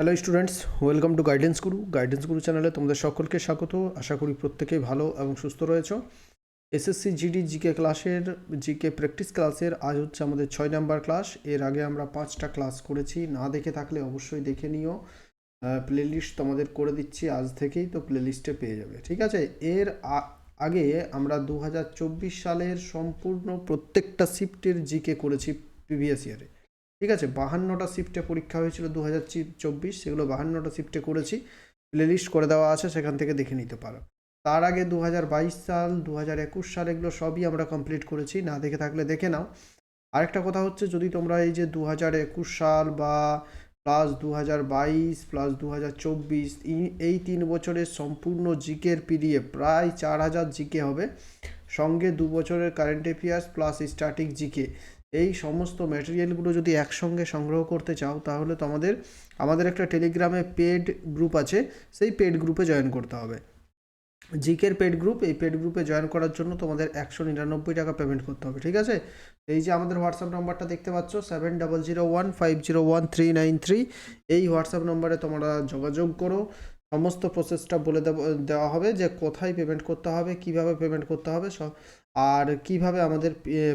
Hello students welcome to Guidance Guru Guidance Guru চ্যানেলে তোমাদের সকলকে স্বাগত। আশা করি প্রত্যেকেই ভালো এবং সুস্থ রয়েছ। এসএসসি জিডি জিকে ক্লাসের জিকে প্র্যাকটিস ক্লাসের আজ হচ্ছে আমাদের ছয় নাম্বার ক্লাস এর আগে আমরা পাঁচটা ক্লাস করেছি। না দেখে থাকলে অবশ্যই দেখে নিও। প্লেলিস্ট তোমাদের করে দিচ্ছি আজ থেকেই, তো প্লেলিস্টে পেয়ে যাবে। ঠিক আছে? এর আগে আমরা দু হাজার চব্বিশ সালের সম্পূর্ণ প্রত্যেকটা শিফটের জিকে করেছি প্রিভিয়াস ইয়ারে ঠিক আছে, বাহান্নটা শিফটে পরীক্ষা হয়েছিল দু হাজার চব্বিশ, সেগুলো বাহান্নটা শিফটে করেছি। প্লেলিস্ট করে দেওয়া আছে, সেখান থেকে দেখে নিতে পারো। তার আগে দু হাজার বাইশ সাল দু হাজার একুশ সাল এগুলো সবই আমরা কমপ্লিট করেছি, না দেখে থাকলে দেখে নাও। আরেকটা কথা হচ্ছে, যদি তোমরা এই যে দু হাজার একুশ সাল বা প্লাস দু হাজার বাইশ প্লাস দু হাজার চব্বিশ এই তিন বছরের সম্পূর্ণ জিকের পিডিএফ প্রায় চার হাজার জিকে হবে। সঙ্গে দু বছরের current affairs plus static GK এই সমস্ত ম্যাটেরিয়ালগুলো যদি একসঙ্গে সংগ্রহ করতে চাও, তাহলে তো আমাদের আমাদের একটা টেলিগ্রামে পেড গ্রুপ আছে, সেই পেড গ্রুপে জয়েন করতে হবে। জিকের পেড গ্রুপ এই পেড গ্রুপে জয়েন করার জন্য তোমাদের একশো নিরানব্বই টাকা পেমেন্ট করতে হবে, ঠিক আছে? এই যে আমাদের হোয়াটসঅ্যাপ নাম্বারটা দেখতে পাচ্ছ seven double zero one five zero one three nine three এই হোয়াটসঅ্যাপ নম্বরে তোমরা যোগাযোগ করো। সমস্ত প্রসেসটা বলে দেব, দেওয়া হবে যে কোথায় পেমেন্ট করতে হবে, কীভাবে পেমেন্ট করতে হবে, সব, আর কীভাবে আমাদের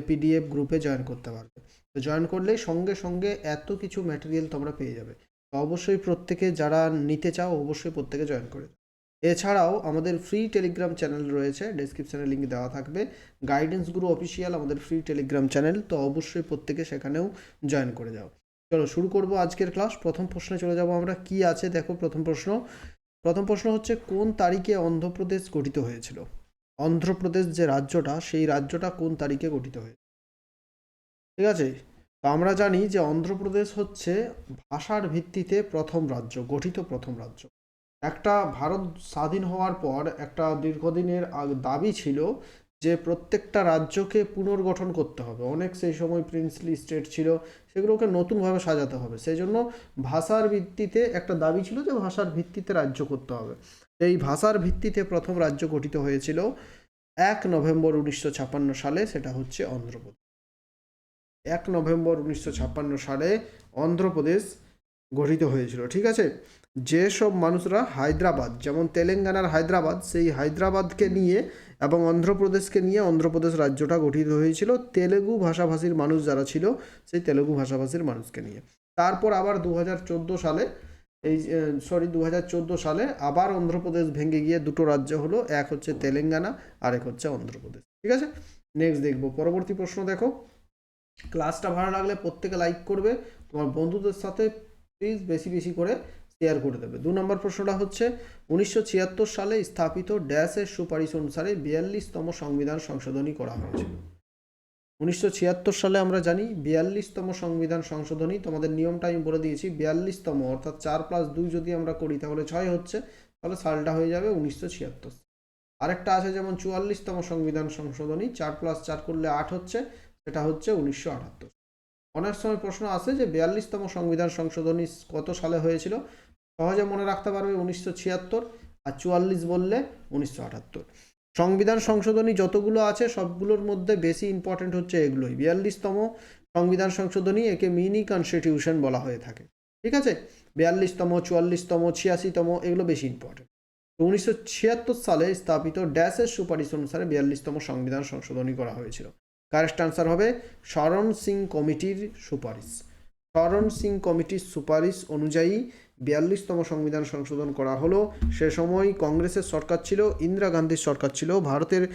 পিডিএফ গ্রুপে জয়েন করতে পারবে। তো জয়েন করলেই সঙ্গে সঙ্গে এত কিছু ম্যাটেরিয়াল তোমরা পেয়ে যাবে। তো অবশ্যই প্রত্যেকে যারা নিতে চাও, অবশ্যই প্রত্যেকে জয়েন করে এছাড়াও আমাদের ফ্রি টেলিগ্রাম চ্যানেল রয়েছে ডেসক্রিপশানে লিঙ্ক দেওয়া থাকবে। গাইডেন্স গুরু অফিসিয়াল আমাদের ফ্রি টেলিগ্রাম চ্যানেল তো অবশ্যই প্রত্যেকে সেখানেও জয়েন করে যাও। চলো শুরু করব আজকের ক্লাস প্রথম প্রশ্নে চলে যাব আমরা, কি আছে? দেখো প্রথম প্রশ্ন। প্রথম প্রশ্ন হচ্ছে, কোন তারিখে অন্ধ্রপ্রদেশ গঠিত হয়েছিল? অন্ধ্রপ্রদেশ যে রাজ্যটা, সেই রাজ্যটা কোন তারিখে গঠিত হয়েছে ঠিক আছে? তো আমরা জানি যে অন্ধ্রপ্রদেশ হচ্ছে ভাষার ভিত্তিতে প্রথম রাজ্য, গঠিত প্রথম রাজ্য। একটা ভারত স্বাধীন হওয়ার পর একটা দীর্ঘদিনের দাবি ছিল যে প্রত্যেকটা রাজ্যকে পুনর্গঠন করতে হবে। অনেক সেই সময় প্রিন্সলি স্টেট ছিল, সেগুলোকে নতুনভাবে সাজাতে হবে। সেই জন্য ভাষার ভিত্তিতে একটা দাবি ছিল যে ভাষার ভিত্তিতে রাজ্য করতে হবে। এই ভাষার ভিত্তিতে প্রথম রাজ্য গঠিত হয়েছিল এক নভেম্বর উনিশশো ছাপ্পান্ন সালে, সেটা হচ্ছে অন্ধ্রপ্রদেশ। এক নভেম্বর উনিশশো ছাপ্পান্ন সালে অন্ধ্রপ্রদেশ গঠিত হয়েছিল, ঠিক আছে? যেসব মানুষরা হায়দ্রাবাদ, যেমন তেলেঙ্গানার হায়দ্রাবাদ, সেই হায়দ্রাবাদকে নিয়ে এবং অন্ধ্রপ্রদেশকে নিয়ে অন্ধ্রপ্রদেশ রাজ্যটা গঠিত হয়েছিল। তেলেগু ভাষাভাষীর মানুষ যারা ছিল, সেই তেলেগু ভাষাভাষীর মানুষকে নিয়ে। তারপর আবার দু হাজার চোদ্দ সালে, এই সরি দু হাজার চোদ্দ সালে আবার অন্ধ্রপ্রদেশ ভেঙে গিয়ে দুটো রাজ্য হলো, এক হচ্ছে তেলেঙ্গানা আর এক হচ্ছে অন্ধ্রপ্রদেশ। ঠিক আছে? নেক্সট দেখব। পরবর্তী প্রশ্ন দেখো। ক্লাসটা ভালো লাগলে প্রত্যেকে লাইক করবে। তোমার বন্ধুদের সাথে প্লিজ বেশি বেশি করে শেয়ার করে দেবে। দু নম্বর প্রশ্নটা হচ্ছে, উনিশশো ছিয়াত্তর সালে স্থাপিত ড্যাশের সুপারিশ অনুসারে বিয়াল্লিশতম সংবিধান সংশোধনী করা হয়েছিল। উনিশশো ছিয়াত্তর সালে আমরা জানি, বিয়াল্লিশতম সংবিধান সংশোধনী, তোমাদের নিয়মটা আমি বলে দিয়েছি, বিয়াল্লিশতম অর্থাৎ চার প্লাস দুই যদি আমরা করি, তাহলে ছয় হচ্ছে, তাহলে সালটা হয়ে যাবে উনিশশো ছিয়াত্তর। আরেকটা আছে যেমন, চুয়াল্লিশতম সংবিধান সংশোধনী, চার প্লাস চার করলে আট হচ্ছে, সেটা হচ্ছে উনিশশো আটাত্তর। অনেক সময় প্রশ্ন আসে যে, বিয়াল্লিশতম সংবিধান সংশোধনী কত সালে হয়েছিল? সহজে মনে রাখতে পারবে উনিশশো ছিয়াত্তর আর চুয়াল্লিশ বললে উনিশশো আটাত্তর। সংবিধান সংশোধনী যতগুলো আছে, সবগুলোর মধ্যে বেশি ইম্পর্টেন্ট হচ্ছে এগুলোই। বিয়াল্লিশতম সংবিধান সংশোধনী একে মিনি কনস্টিটিউশন বলা হয়ে থাকে। ঠিক আছে? বিয়াল্লিশতম, চুয়াল্লিশতম, ছিয়াশিতম এগুলো বেশি ইম্পর্টেন্ট উনিশশো সালে স্থাপিত ড্যাশের সুপারিশ অনুসারে বিয়াল্লিশতম সংবিধান সংশোধনী করা হয়েছিল। কারেক্ট আনসার হবে শরণ সিং কমিটির সুপারিশ। শরণ সিং কমিটির সুপারিশ অনুযায়ী বিয়াল্লিশতম সংবিধান সংশোধন করা হলো। সে সময় কংগ্রেসের সরকার ছিল, ইন্দিরা গান্ধীর সরকার ছিল। ভারতের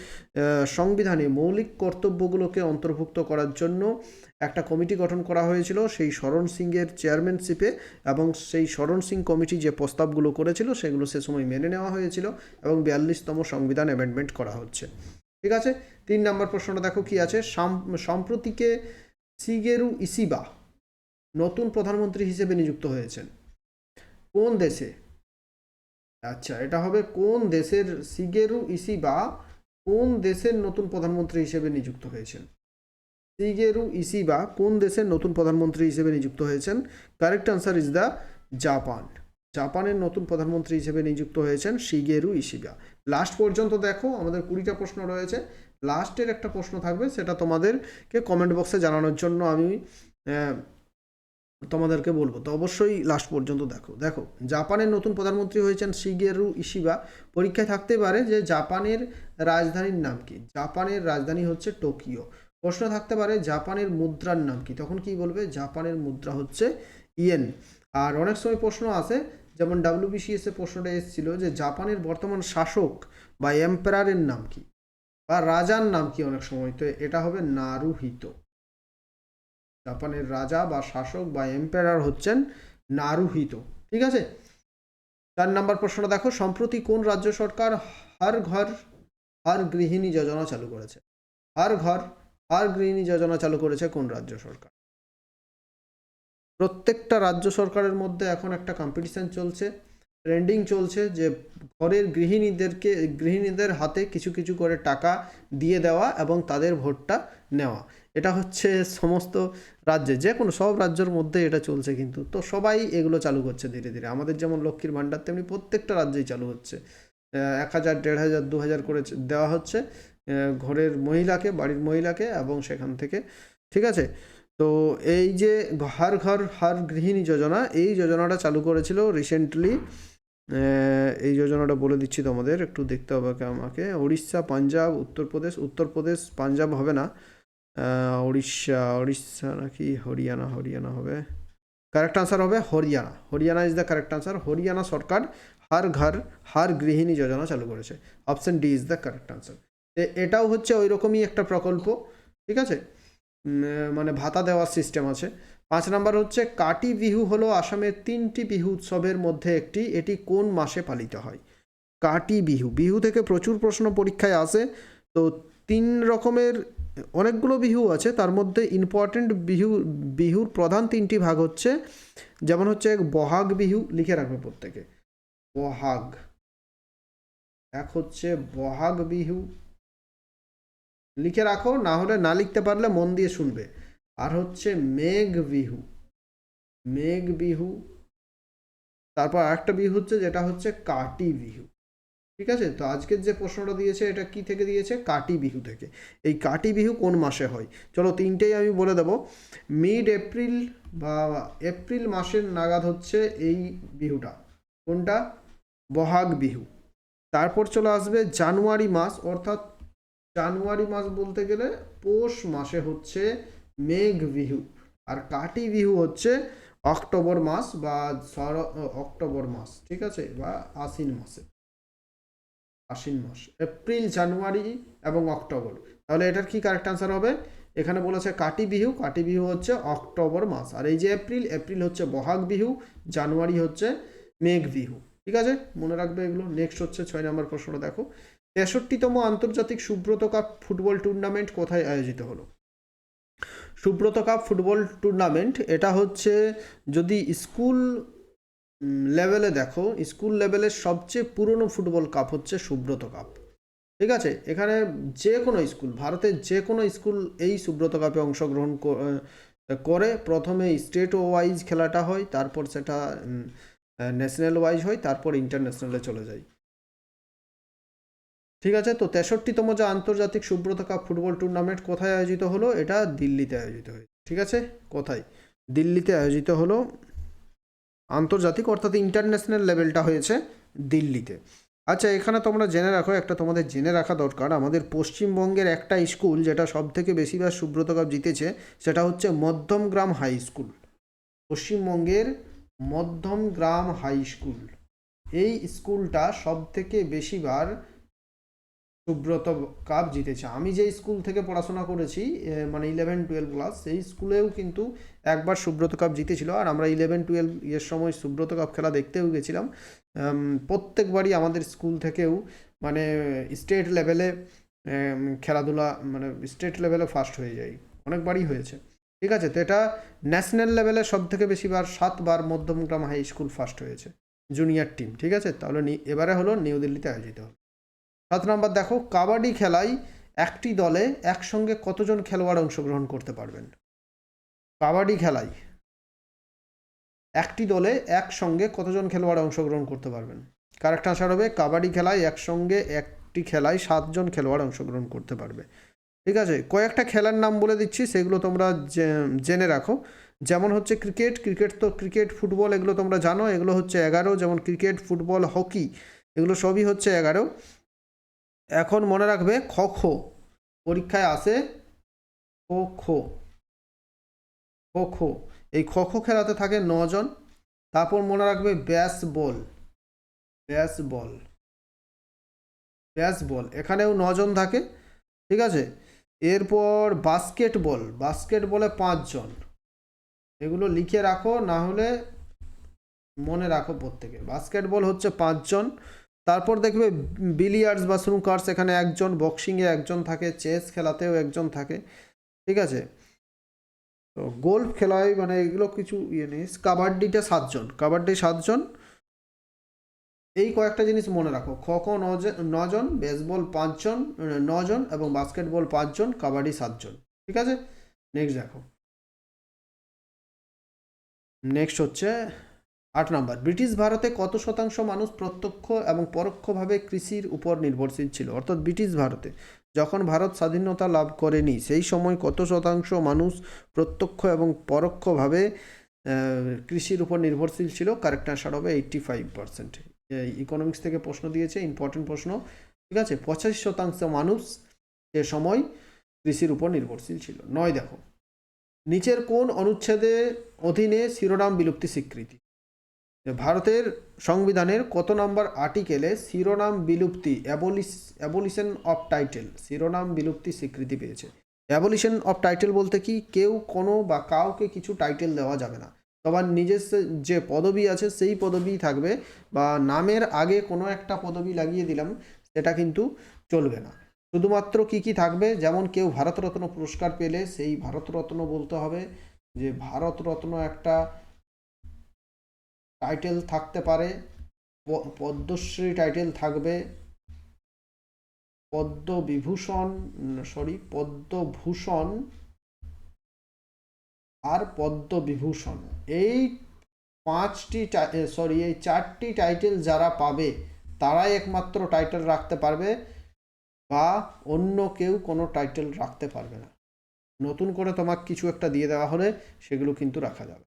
সংবিধানে মৌলিক কর্তব্যগুলোকে অন্তর্ভুক্ত করার জন্য একটা কমিটি গঠন করা হয়েছিল। সেই শরণ সিংয়ের চেয়ারম্যানশিপে এবং সেই শরণ সিং কমিটি যে প্রস্তাবগুলো করেছিল, সেগুলো সে সময় মেনে নেওয়া হয়েছিল এবং বিয়াল্লিশতম সংবিধান অ্যামেন্ডমেন্ট করা হচ্ছে। ঠিক আছে? তিন নম্বর প্রশ্নটা দেখো কি আছে? সাম- সম্প্রতিকে সিগেরু ইসিবা নতুন প্রধানমন্ত্রী হিসেবে নিযুক্ত হয়েছেন। কোন দেশে? আচ্ছা এটা হবে কোন দেশের সিগেরু ইসিবা কোন দেশের নতুন প্রধানমন্ত্রী হিসেবে নিযুক্ত হয়েছেন? সিগেরু ইসিবা কোন দেশের নতুন প্রধানমন্ত্রী হিসেবে নিযুক্ত হয়েছেন? Correct answer is the Japan. জাপানের নতুন প্রধানমন্ত্রী হিসেবে নিযুক্ত হয়েছেন শিগেরু ইসিবা লাস্ট পর্যন্ত দেখো, আমাদের কুড়িটা প্রশ্ন রয়েছে। লাস্টের একটা প্রশ্ন থাকবে, সেটা তোমাদেরকে কমেন্ট বক্সে জানানোর জন্য আমি তোমাদেরকে বলব। তো অবশ্যই লাস্ট পর্যন্ত দেখো। দেখো, জাপানের নতুন প্রধানমন্ত্রী হয়েছেন শিগেরু ইশিবা। পরীক্ষায় থাকতে পারে যে জাপানের রাজধানীর নাম কি? জাপানের রাজধানী হচ্ছে টোকিও। প্রশ্ন থাকতে পারে জাপানের মুদ্রার নাম কি? তখন কি বলবে? জাপানের মুদ্রা হচ্ছে ইয়েন। আর অনেক সময় প্রশ্ন আসে যেমন ডাব্লিউবিসিএস প্রশ্নটা এসেছিল যে জাপানের বর্তমান শাসক বা এম্পায়ারের নাম কি? বা রাজার নাম কি অনেক সময়? তো এটা হবে নারুহিতো। জাপানের রাজা বা শাসক বা এম্পায়ার হচ্ছেন নারুহিতো। ঠিক আছে? চার নাম্বার প্রশ্নটা দেখো, সম্প্রতি কোন রাজ্য সরকার হার ঘর, হার গৃহিণী যোজনা চালু করেছে? হার ঘর, হার গৃহিণী যোজনা চালু করেছে কোন রাজ্য সরকার? প্রত্যেকটা রাজ্য সরকারের মধ্যে এখন একটা কম্পিটিশন চলছে ট্রেন্ডিং চলছে যে ঘরের গৃহিণীদেরকে, গৃহিণীদের হাতে কিছু কিছু করে টাকা দিয়ে দেওয়া এবং তাদের ভোটটা নেওয়া। এটা হচ্ছে সমস্ত রাজ্যে, যে কোনো সব রাজ্যের মধ্যে এটা চলছে কিন্তু। তো সবাই এগুলো চালু করছে ধীরে ধীরে। আমাদের যেমন লক্ষ্মীর ভাণ্ডার, তেমনি প্রত্যেকটা রাজ্যেই চালু হচ্ছে। এক হাজার, দেড় হাজার, দু হাজার করে দেওয়া হচ্ছে ঘরের মহিলাকে, বাড়ির মহিলাকে এবং সেখান থেকে, ঠিক আছে? তো এই যে হার ঘর, হার গৃহিণী যোজনা, এই যোজনাটা চালু করেছিল রিসেন্টলি এই যোজনাটা বলে দিচ্ছি তোমাদের, একটু দেখতে হবে আমাকে। উড়িষ্যা পাঞ্জাব, উত্তরপ্রদেশ উত্তরপ্রদেশ, পাঞ্জাব হবে না। উড়িষ্যা উড়িষ্যা নাকি হরিয়ানা হরিয়ানা হবে। কারেক্ট আনসার হবে Haryana. Haryana is the correct answer Haryana সরকার হার ঘর, হার গৃহিণী যোজনা চালু করেছে। Option D is the correct answer এটাও হচ্ছে ওই রকমই একটা প্রকল্প, ঠিক আছে? মানে ভাতা দেওয়ার সিস্টেম আছে। পাঁচ নাম্বার হচ্ছে, কাটি বিহু হলো আসামের তিনটি বিহু উৎসবের মধ্যে একটি। এটি কোন মাসে পালিত হয়? কাটি বিহু। বিহু থেকে প্রচুর প্রশ্ন পরীক্ষায় আসে। তো তিন রকমের অনেকগুলো বিহু আছে, তার মধ্যে ইম্পর্টেন্ট বিহু, বিহুর প্রধান তিনটি ভাগ হচ্ছে, যেমন হচ্ছে এক বহাগ বিহু, লিখে রাখবে প্রত্যেকে। বহাগ। এক হচ্ছে বহাগ বিহু। লিখে রাখো, না হলে না লিখতে পারলে মন দিয়ে শুনবে। আর হচ্ছে মেঘ বিহু। মেঘ বিহু। তারপর আরেকটা বিহু হচ্ছে, যেটা হচ্ছে কাটি বিহু। ঠিক আছে? তো আজকের যে প্রশ্নটা দিয়েছে, এটা কি থেকে দিয়েছে? কাটি বিহু থেকে। এই কাটি বিহু কোন মাসে হয়? চলো তিনটেই আমি বলে দেবো। মিড এপ্রিল বা এপ্রিল মাসের নাগাদ হচ্ছে এই বিহুটা। কোনটা? বহাগ বিহু। তারপর চলে আসবে জানুয়ারি মাস, অর্থাৎ জানুয়ারি মাস বলতে গেলে পৌষ মাসে হচ্ছে মেঘ বিহু। আর কাটি বিহু হচ্ছে অক্টোবর মাস বা অক্টোবর মাস, ঠিক আছে? বা আশ্বিন মাসে। আশ্বিন মাস, এপ্রিল, জানুয়ারি এবং অক্টোবর। তাহলে এটার কি কারেক্ট আনসার হবে? এখানে বলেছে কাটি বিহু কাটি বিহু হচ্ছে অক্টোবর মাস। আর এই যে এপ্রিল এপ্রিল হচ্ছে বহাগ বিহু, জানুয়ারি হচ্ছে মেঘ বিহু। ঠিক আছে? মনে রাখবে এগুলো। নেক্সট হচ্ছে ছয় নম্বর প্রশ্নটা দেখো। তেষট্টিতম আন্তর্জাতিক সুব্রত কাপ ফুটবল টুর্নামেন্ট কোথায় আয়োজিত হলো? সুব্রত কাপ ফুটবল টুর্নামেন্ট এটা হচ্ছে যদি স্কুল লেভেলে দেখো স্কুল লেভেলের সবচেয়ে পুরনো ফুটবল কাপ হচ্ছে সুব্রত কাপ ঠিক আছে? এখানে যে কোনো স্কুল ভারতের যে কোনো স্কুল এই সুব্রত কাপে অংশগ্রহণ করে। প্রথমে স্টেট ওয়াইজ খেলাটা হয়, তারপর সেটা ন্যাশনাল ওয়াইজ হয়, তারপর ইন্টারন্যাশনালে চলে যায়। ঠিক আছে? তো তেষট্টিতম যে আন্তর্জাতিক সুব্রত কাপ ফুটবল টুর্নামেন্ট কোথায় আয়োজিত হলো? এটা দিল্লিতে আয়োজিত হয়েছে। ঠিক আছে? কোথায়? দিল্লিতে আয়োজিত হলো আন্তর্জাতিক, অর্থাৎ ইন্টারন্যাশনাল লেভেলটা হয়েছে দিল্লিতে। আচ্ছা এখানে তোমরা জেনে রাখো, একটা তোমাদের জেনে রাখা দরকার, আমাদের পশ্চিমবঙ্গের একটা স্কুল যেটা সব থেকে বেশিবার সুব্রত কাপ জিতেছে, সেটা হচ্ছে মধ্যমগ্রাম হাই স্কুল। পশ্চিমবঙ্গের মধ্যমগ্রাম হাই স্কুল। এই স্কুলটা সব থেকে বেশিবার সুব্রত কাপ জিতেছে। আমি যে স্কুল থেকে পড়াশোনা করেছি মানে ইলেভেন টুয়েলভ ক্লাস সেই স্কুলেও কিন্তু একবার সুব্রত কাপ জিতেছিল। আর আমরা ইলেভেন টুয়েলভ এর সময় সুব্রত কাপ খেলা দেখতেও গেছিলাম। প্রত্যেকবারই আমাদের স্কুল থেকেও মানে স্টেট লেভেলে খেলাধুলা মানে স্টেট লেভেলে ফার্স্ট হয়ে যায়। অনেকবারই হয়েছে। ঠিক আছে, তো এটা ন্যাশনাল লেভেলে সব থেকে বেশিবার, সাতবার মধ্যমগ্রাম হাই স্কুল ফার্স্ট হয়েছে। জুনিয়র টিম ঠিক আছে? তাহলে এবারে হলো নিউ দিল্লিতে আয়োজিত। হলো সাত নম্বর দেখো, কাবাডি খেলায় একটি দলে একসঙ্গে কতজন খেলোয়াড় অংশগ্রহণ করতে পারবেন? কাবাডি খেলায় একটি দলে একসঙ্গে কতজন খেলোয়াড় অংশগ্রহণ করতে পারবেন? কারেক্ট আনসার হবে, কাবাডি খেলায় একসঙ্গে একটি খেলায় সাতজন খেলোয়াড় অংশগ্রহণ করতে পারবে। ঠিক আছে, কয়েকটা খেলার নাম বলে দিচ্ছি, সেগুলো তোমরা জেনে রাখো। যেমন হচ্ছে ক্রিকেট ক্রিকেট তো ক্রিকেট, ফুটবল এগুলো তোমরা জানো, এগুলো হচ্ছে এগারো। যেমন ক্রিকেট, ফুটবল, হকি, এগুলো সবই হচ্ছে এগারো। এখন মনে রাখবে খ, খো। পরীক্ষায় আসে খো খো। খো খো। এই খ, খো খেলাতে থাকে নজন। তারপর মনে রাখবে ব্যাস বল। ব্যাস বল। ব্যাস বল। এখানেও নজন থাকে, ঠিক আছে? এরপর বাস্কেটবল। বাস্কেটবলে পাঁচজন। এগুলো লিখে রাখো, না হলে মনে রাখো প্রত্যেকে। বাস্কেটবল হচ্ছে পাঁচজন। তারপর দেখবে বিলিয়ার্ডস বা স্নুকার্স এখানে একজন বক্সিংয়ে একজন থাকে, চেস খেলাতেও একজন থাকে, ঠিক আছে? তো গোল্ফ খেলায় মানে এগুলো কিছু ইয়ে নেই কাবাডিটা সাতজন কাবাডি সাতজন। এই কয়েকটা জিনিস মনে রাখো, খো নজন নজন, বেসবল পাঁচজন, নজন এবং বাস্কেটবল পাঁচজন, কাবাডি সাতজন, ঠিক আছে? নেক্সট দেখো। নেক্সট হচ্ছে আট নম্বর, ব্রিটিশ ভারতে কত শতাংশ মানুষ প্রত্যক্ষ এবং পরোক্ষভাবে কৃষির উপর নির্ভরশীল ছিল? অর্থাৎ ব্রিটিশ ভারতে যখন ভারত স্বাধীনতা লাভ করেনি, সেই সময় কত শতাংশ মানুষ প্রত্যক্ষ এবং পরোক্ষভাবে কৃষির উপর নির্ভরশীল ছিল? কারেক্ট অ্যান্সার হবে এইট্টি ফাইভ পার্সেন্ট ইকোনমিক্স থেকে প্রশ্ন দিয়েছে ইম্পর্টেন্ট প্রশ্ন। ঠিক আছে? পঁচাশি শতাংশ মানুষ সে সময় কৃষির উপর নির্ভরশীল ছিল। নয়, দেখো, নিচের কোন অনুচ্ছেদে অধীনে শিরোনাম বিলুপ্তি স্বীকৃতি? ভারতের সংবিধানের কত নম্বর আর্টিকেলে শিরোনাম বিলুপ্তি, অ্যাবলিশ, অ্যাবলিশন অফ টাইটেল, শিরোনাম বিলুপ্তি স্বীকৃতি পেয়েছে। অ্যাবলিশন অফ টাইটেল বলতে কি কেউ কোনো বা কাউকে কিছু টাইটেল দেওয়া যাবে না। তোমার নিজস্ব যে পদবি আছে সেই পদবি থাকবে বা নামের আগে কোনো একটা পদবি লাগিয়ে দিলাম, সেটা কিন্তু চলবে না। শুধুমাত্র কি কি থাকবে? যেমন কেউ ভারতরত্ন পুরস্কার পেলে সেই ভারতরত্ন বলতে হবে যে ভারতরত্ন একটা টাইটেল থাকতে পারে পদ্মশ্রী টাইটেল থাকবে, পদ্মবিভূষণ সরি পদ্মভূষণ আর পদ্মবিভূষণ। এই পাঁচটি সরি এই চারটি টাইটেল যারা পাবে, তারাই একমাত্র টাইটেল রাখতে পারবে বা অন্য কেউ কোনো টাইটেল রাখতে পারবে না। নতুন করে তোমাকে কিছু একটা দিয়ে দেওয়া হলে সেগুলো কিন্তু রাখা যাবে।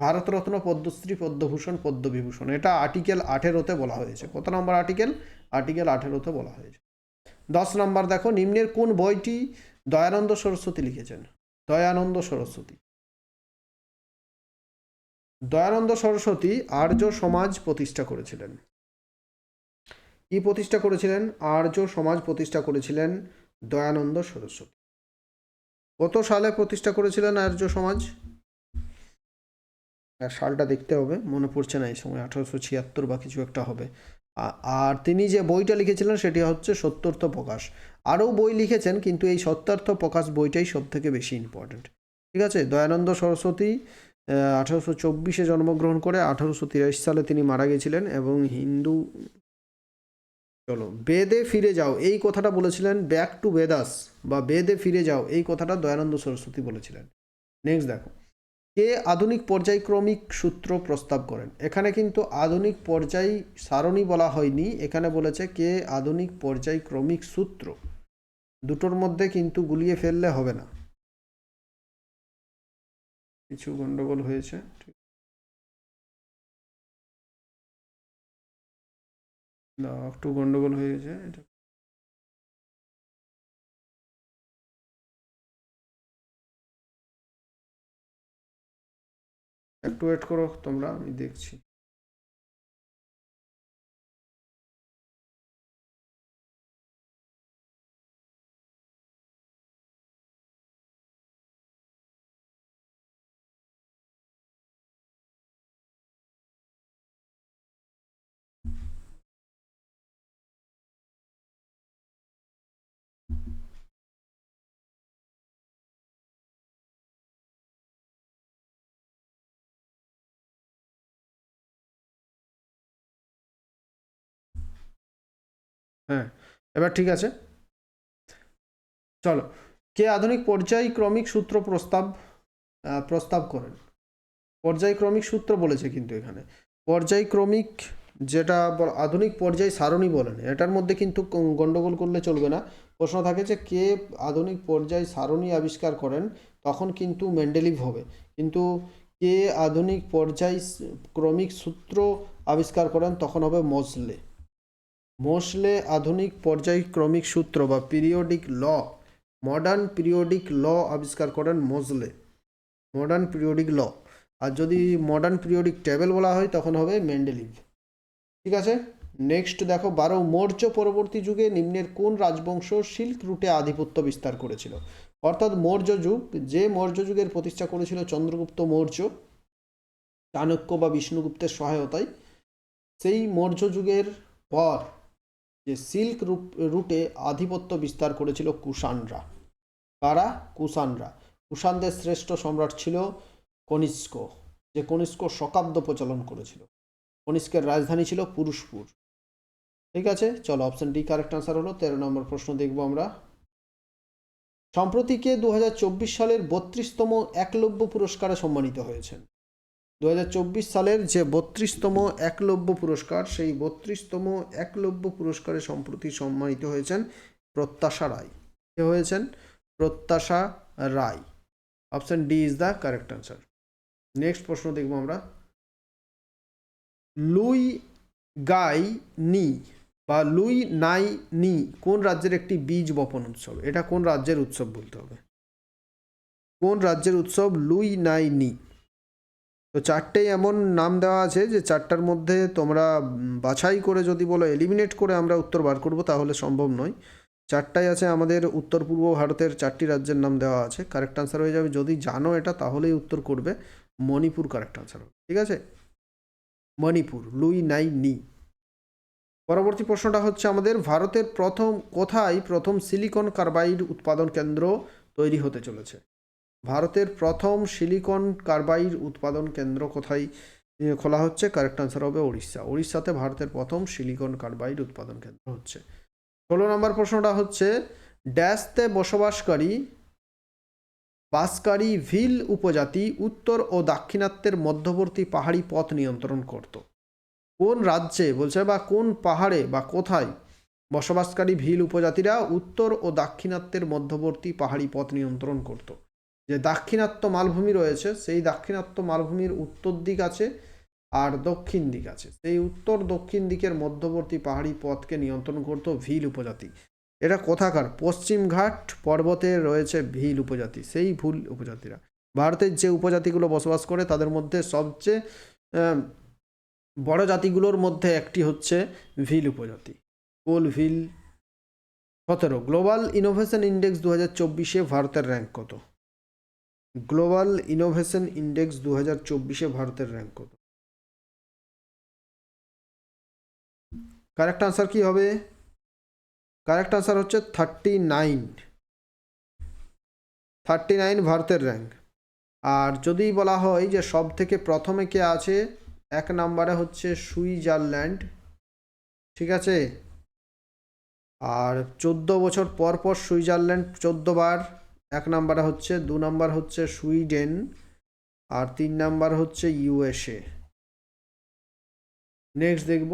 ভারতরত্ন, পদ্মশ্রী, পদ্মভূষণ, পদ্মবিভূষণ। এটা আর্টিকেল আঠেরোতে বলা হয়েছে। কত নম্বর আর্টিকেল? আর্টিকেল আঠেরোতে বলা হয়েছে। দশ নম্বর দেখো, নিম্নের কোন বইটি দয়ানন্দ সরস্বতী লিখেছেন? দয়ানন্দ সরস্বতী। দয়ানন্দ সরস্বতী আর্য সমাজ প্রতিষ্ঠা করেছিলেন। কি প্রতিষ্ঠা করেছিলেন? আর্য সমাজ প্রতিষ্ঠা করেছিলেন দয়ানন্দ সরস্বতী। কত সালে প্রতিষ্ঠা করেছিলেন আর্য সমাজ? সালটা দেখতে হবে, মনে পড়ছে না এই সময়, আঠারোশো ছিয়াত্তর বা কিছু একটা হবে। আর তিনি যে বইটা লিখেছিলেন সেটি হচ্ছে সত্যার্থ প্রকাশ। আরও বই লিখেছেন, কিন্তু এই সত্যার্থ প্রকাশ বইটাই সব থেকে বেশি ইম্পর্ট্যান্ট ঠিক আছে? দয়ানন্দ সরস্বতী আঠারোশো চব্বিশে জন্মগ্রহণ করে আঠারোশো তিরাশি সালে তিনি মারা গেছিলেন এবং হিন্দু চলো, বেদে ফিরে যাও, এই কথাটা বলেছিলেন ব্যাক টু বেদাস বা বেদে ফিরে যাও, এই কথাটা দয়ানন্দ সরস্বতী বলেছিলেন। নেক্সট দেখো। কে আধুনিক পর্যায়ক্রমিক সূত্র প্রস্তাব করেন? এখানে কিন্তু আধুনিক পর্যায় সারণী বলা হয়নি, এখানে বলেছে কে আধুনিক পর্যায়ক্রমিক সূত্র। দুটোর মধ্যে কিন্তু গুলিয়ে ফেললে হবে না। কিছু গন্ডগোল হয়েছে একটু গন্ডগোল হয়ে গেছে এটা একটু ওয়েট করো তোমরা আমি দেখছি। হ্যাঁ এবার ঠিক আছে। চলো, কে আধুনিক পর্যায়ক্রমিক সূত্র প্রস্তাব প্রস্তাব করেন? পর্যায়ক্রমিক সূত্র বলেছে কিন্তু এখানে। পর্যায়ক্রমিক যেটা আধুনিক পর্যায় সারণী বলেন। এটার মধ্যে কিন্তু গন্ডগোল করলে চলবে না। প্রশ্ন থাকে যে কে আধুনিক পর্যায় সারণী আবিষ্কার করেন, তখন কিন্তু মেন্ডেলিভ হবে। কিন্তু কে আধুনিক পর্যায় ক্রমিক সূত্র আবিষ্কার করেন, তখন হবে মোসলে। মোসলে আধুনিক পর্যায়ক্রমিক সূত্র বা periodic law modern periodic law আবিষ্কার করেন মোজলে মডার্ন পিরিয়ডিক ল। আর যদি মডার্ন পিরিয়ডিক টেবিল বলা হয়, তখন হবে মেন্ডেলিভ ঠিক আছে? নেক্সট দেখো, বারো মৌর্য পরবর্তী যুগে নিম্নের কোন রাজবংশ সিল্ক রুটে আধিপত্য বিস্তার করেছিল? অর্থাৎ মৌর্য যুগ, যে মৌর্য যুগের প্রতিষ্ঠা করেছিল চন্দ্রগুপ্ত মৌর্য, চাণক্য বা বিষ্ণুগুপ্তের সহায়তায়, সেই মৌর্য যুগের পর যে সিল্ক রুটে আধিপত্য বিস্তার করেছিল কুষাণরা। কারা? কুষাণরা। কুষাণদের শ্রেষ্ঠ সম্রাট ছিল কনিষ্ক, যে কনিষ্ক শকাব্দ প্রচলন করেছিল। কনিষ্কের রাজধানী ছিল পুরুষপুর। ঠিক আছে? চলো অপশন ডি কারেক্ট আনসার হলো, তেরো নম্বর প্রশ্ন দেখব আমরা। সম্প্রতি কে দু সালের বত্রিশতম একলব্য পুরস্কারে সম্মানিত হয়েছেন? দু হাজার চব্বিশ সালের যে বত্রিশতম একলব্য পুরস্কার, সেই বত্রিশতম একলব্য পুরস্কারে সম্প্রতি সম্মানিত হয়েছেন প্রত্যাশা রায়। কে হয়েছেন? Pratyasha Roy. Option D is the correct answer. Next প্রশ্ন দেখব আমরা। লুই গাই নি বা লুই নাই নি কোন রাজ্যের একটি বীজ বপন উৎসব? এটা কোন রাজ্যের উৎসব বলতে হবে? কোন রাজ্যের উৎসব লুই নাই নি? তো চারটেই এমন নাম দেওয়া আছে যে চারটার মধ্যে তোমরা বাছাই করে যদি বলো এলিমিনেট করে আমরা উত্তর বার করব, তাহলে সম্ভব নয়। চারটাই আছে, আমাদের উত্তর পূর্ব ভারতের চারটি রাজ্যের নাম দেওয়া আছে। কারেক্ট আনসার হয়ে যাবে। যদি জানো এটা, তাহলেই উত্তর করবে। মণিপুর কারেক্ট আনসার হবে। ঠিক আছে? মণিপুর, লুই নাই নি। পরবর্তী প্রশ্নটা হচ্ছে আমাদের, ভারতের প্রথম কোথায় প্রথম সিলিকন কার্বাইড উৎপাদন কেন্দ্র তৈরি হতে চলেছে? ভারতের প্রথম সিলিকন কার্বাইড উৎপাদন কেন্দ্র কোথায়? খোলা হচ্ছে কারেক্ট আনসার হবে উড়িষ্যা উড়িষ্যাতে ভারতের প্রথম সিলিকন কার্বাইড উৎপাদন কেন্দ্র হচ্ছে। ষোলো নম্বর প্রশ্নটা হচ্ছে, ড্যাশতে বসবাসকারী বাসকারী ভিল উপজাতি উত্তর ও দাক্ষিণাত্যের মধ্যবর্তী পাহাড়ি পথ নিয়ন্ত্রণ করত। কোন রাজ্যে বলছে বা কোন পাহাড়ে বা কোথায় বসবাসকারী ভিল উপজাতিরা উত্তর ও দাক্ষিণাত্যের মধ্যবর্তী পাহাড়ি পথ নিয়ন্ত্রণ করত? যে দাক্ষিণাত্য মালভূমি রয়েছে, সেই দাক্ষিণাত্য মালভূমির উত্তর দিক আছে আর দক্ষিণ দিক আছে। সেই উত্তর দক্ষিণ দিকের মধ্যবর্তী পাহাড়ি পথকে নিয়ন্ত্রণ করত ভিল উপজাতি। এটা কোথাকার? পশ্চিমঘাট পর্বতে রয়েছে ভিল উপজাতি, সেই ভুল উপজাতিরা। ভারতের যে উপজাতিগুলো বসবাস করে, তাদের মধ্যে সবচেয়ে বড় জাতিগুলোর মধ্যে একটি হচ্ছে ভিল উপজাতি। কোল ভিল সতেরো। গ্লোবাল ইনোভেশন ইন্ডেক্স দু হাজার চব্বিশে ভারতের র্যাঙ্ক কত? গ্লোবাল ইনোভেশন ইন্ডেক্স দু হাজার চব্বিশে ভারতের র্যাঙ্ক কত? কারেক্ট আনসার কি হবে? কারেক্ট আনসার হচ্ছে থার্টি নাইন থার্টি নাইন ভারতের র্যাঙ্ক। আর যদি বলা হয় যে সব থেকে প্রথমে কে আছে, এক নাম্বারে হচ্ছে সুইজারল্যান্ড। ঠিক আছে? আর চোদ্দ বছর পর পর সুইজারল্যান্ড চোদ্দ বার এক নাম্বারে হচ্ছে, দু নাম্বার হচ্ছে সুইডেন, আর তিন নাম্বার হচ্ছে ইউএসএ। নেক্সট দেখব।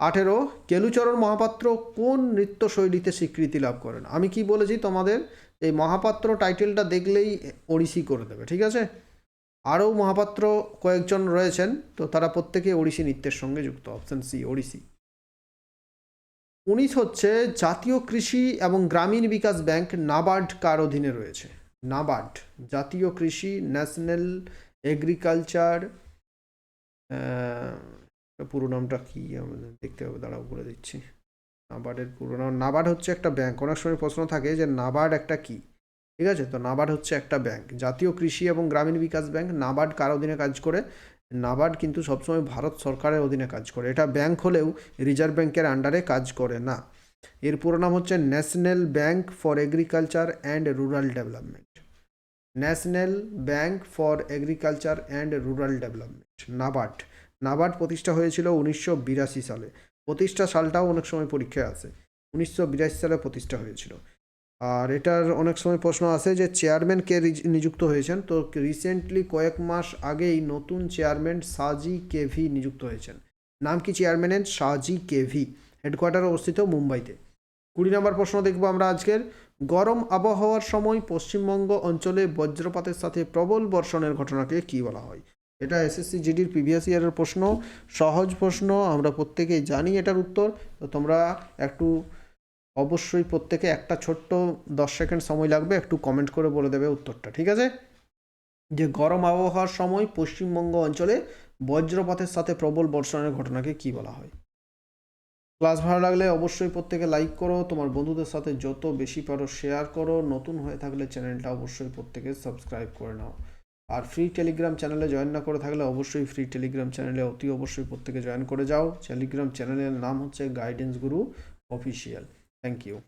আঠেরো, কেলুচরণ মহাপাত্র কোন নৃত্যশৈলীতে স্বীকৃতি লাভ করেন? আমি কি বলেছি তোমাদের? এই মহাপাত্র টাইটেলটা দেখলেই ওড়িশি করে দেবে, ঠিক আছে? আরও মহাপাত্র কয়েকজন রয়েছেন, তো তারা প্রত্যেকে ওড়িশি নৃত্যের সঙ্গে যুক্ত অপশন সি ওড়িশি। উনিশ হচ্ছে জাতীয় কৃষি এবং গ্রামীণ বিকাশ ব্যাংক নাবার্ড কার অধীনে রয়েছে? নাবার্ড, জাতীয় কৃষি, ন্যাশনাল এগ্রিকালচার পুরো নামটা কী আমাদের দেখতে হবে, দাঁড়াও বলে দিচ্ছি। নাবার্ডের পুরো নাম, নাবার্ড হচ্ছে একটা ব্যাংক। অনেক সময় প্রশ্ন থাকে যে নাবার্ড একটা কী? ঠিক আছে? তো নাবার্ড হচ্ছে একটা ব্যাংক। জাতীয় কৃষি এবং গ্রামীণ বিকাশ ব্যাংক, নাবার্ড কার অধীনে কাজ করে? নাবার্ড কিন্তু সবসময় ভারত সরকারের অধীনে কাজ করে। এটা ব্যাংক হলেও রিজার্ভ ব্যাংকের আন্ডারে কাজ করে না। এর পুরো নাম হচ্ছে National Bank for Agriculture and Rural Development. National Bank for Agriculture and Rural Development, NABARD. NABARD প্রতিষ্ঠা হয়েছিল উনিশশো বিরাশি সালে। প্রতিষ্ঠা সালটাও অনেক সময় পরীক্ষায় আসে। উনিশশো বিরাশি সালে প্রতিষ্ঠা হয়েছিল। আর এটার অনেক সময় প্রশ্ন আসে যে চেয়ারম্যান কে নিযুক্ত হয়েছেন। তো রিসেন্টলি কয়েক মাস আগেই নতুন চেয়ারম্যান সাজি কেভি নিযুক্ত হয়েছেন। নাম কি চেয়ারম্যানের? সাজি কেভি, হেডকোয়ার্টার অবস্থিত মুম্বাইতে। কুড়ি নম্বর প্রশ্ন দেখব আমরা আজকের। গরম আবহাওয়ার সময় পশ্চিমবঙ্গ অঞ্চলে বজ্রপাতের সাথে প্রবল বর্ষণের ঘটনাকে কি বলা হয়? এটা এসএসসি জিডির প্রিভিয়াস ইয়ারের প্রশ্ন। সহজ প্রশ্ন, আমরা প্রত্যেকেই জানি এটার উত্তর। তো তোমরা একটু অবশ্যই প্রত্যেকে একটা ছোট্ট দশ সেকেন্ড সময় লাগবে, একটু কমেন্ট করে বলে দেবে উত্তরটা, ঠিক আছে? যে গরম আবহাওয়ার সময় পশ্চিমবঙ্গ অঞ্চলে বজ্রপাতের সাথে প্রবল বর্ষণের ঘটনাকে কি বলা হয়? ক্লাস ভালো লাগলে অবশ্যই প্রত্যেকে লাইক করো, তোমার বন্ধুদের সাথে যত বেশি পারো শেয়ার করো, নতুন হয়ে থাকলে চ্যানেলটা অবশ্যই প্রত্যেকে সাবস্ক্রাইব করে নাও। আর ফ্রি টেলিগ্রাম চ্যানেলে জয়েন না করে থাকলে অবশ্যই ফ্রি টেলিগ্রাম চ্যানেলে অতি অবশ্যই প্রত্যেকে জয়েন করে যাও। টেলিগ্রাম চ্যানেলের নাম হচ্ছে guidance Guru official Thank you.